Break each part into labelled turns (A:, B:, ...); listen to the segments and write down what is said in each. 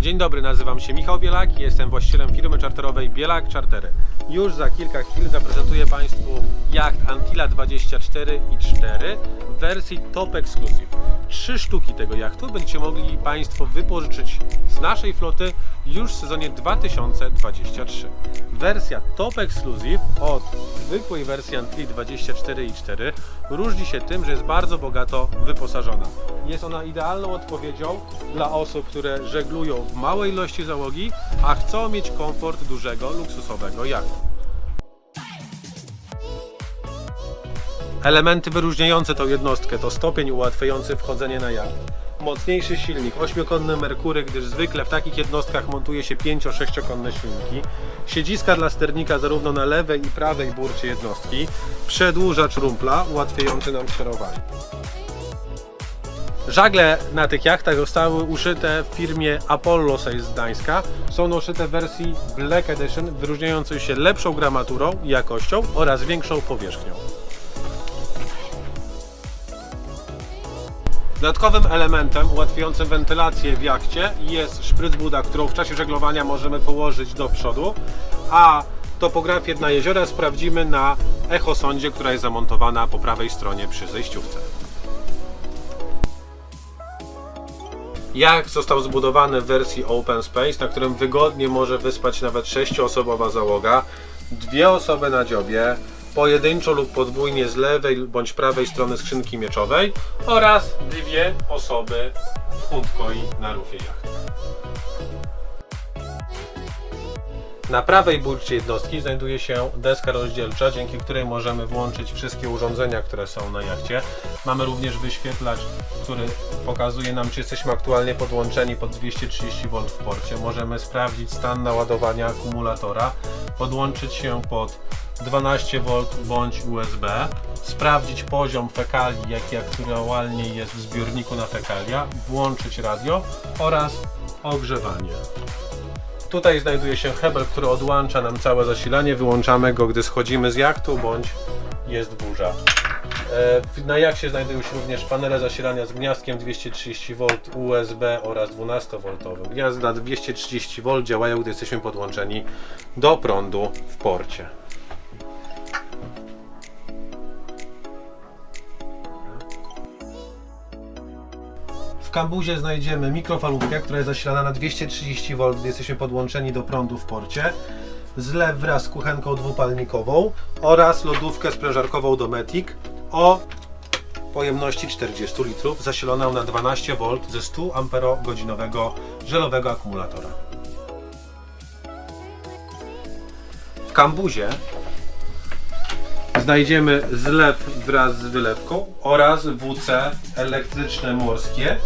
A: Dzień dobry, nazywam się Michał Bielak i jestem właścicielem firmy czarterowej Bielak Czartery. Już za kilka chwil zaprezentuję Państwu jacht Antilla 24 i 4 w wersji Top Exclusive. Trzy sztuki tego jachtu będziecie mogli Państwo wypożyczyć z naszej floty już w sezonie 2023. Wersja Top Exclusive od zwykłej wersji Antilli 24 i 4 różni się tym, że jest bardzo bogato wyposażona. Jest ona idealną odpowiedzią dla osób, które żeglują małej ilości załogi, a chcą mieć komfort dużego, luksusowego jachtu. Elementy wyróżniające tą jednostkę to stopień ułatwiający wchodzenie na jacht. Mocniejszy silnik, ośmiokonny Merkury, gdyż zwykle w takich jednostkach montuje się 5-6-konne silniki. Siedziska dla sternika zarówno na lewej i prawej burcie jednostki. Przedłużacz rumpla ułatwiający nam sterowanie. Żagle na tych jachtach zostały uszyte w firmie Apollo Sails z Gdańska. Są uszyte w wersji Black Edition, wyróżniającej się lepszą gramaturą jakością oraz większą powierzchnią. Dodatkowym elementem ułatwiającym wentylację w jachcie jest szprycbuda, którą w czasie żeglowania możemy położyć do przodu, a topografię na jeziora sprawdzimy na echosondzie, która jest zamontowana po prawej stronie przy zejściówce. Jacht został zbudowany w wersji Open Space, na którym wygodnie może wyspać nawet 6-osobowa załoga, dwie osoby na dziobie, pojedynczo lub podwójnie z lewej bądź prawej strony skrzynki mieczowej oraz dwie osoby w kłódkoi na rufie jachtu. Na prawej burcie jednostki znajduje się deska rozdzielcza, dzięki której możemy włączyć wszystkie urządzenia, które są na jachcie. Mamy również wyświetlacz, który pokazuje nam, czy jesteśmy aktualnie podłączeni pod 230 V w porcie. Możemy sprawdzić stan naładowania akumulatora, podłączyć się pod 12 V bądź USB, sprawdzić poziom fekali, jaki aktualnie jest w zbiorniku na fekalia, włączyć radio oraz ogrzewanie. Tutaj znajduje się hebel, który odłącza nam całe zasilanie. Wyłączamy go, gdy schodzimy z jachtu bądź jest burza. E, Na jachcie znajdują się również panele zasilania z gniazdkiem 230V USB oraz 12V. Gniazda 230V działają, gdy jesteśmy podłączeni do prądu w porcie. W kambuzie znajdziemy mikrofalówkę, która jest zasilana na 230V, gdy jesteśmy podłączeni do prądu w porcie. Zlew wraz z kuchenką dwupalnikową oraz lodówkę sprężarkową Dometic o pojemności 40 litrów, zasiloną na 12V ze 100 Ah żelowego akumulatora. W kambuzie znajdziemy zlew wraz z wylewką oraz WC elektryczne morskie,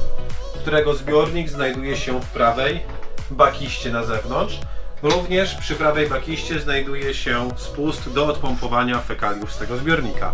A: którego zbiornik znajduje się w prawej bakiście na zewnątrz. Również przy prawej bakiście znajduje się spust do odpompowania fekaliów z tego zbiornika.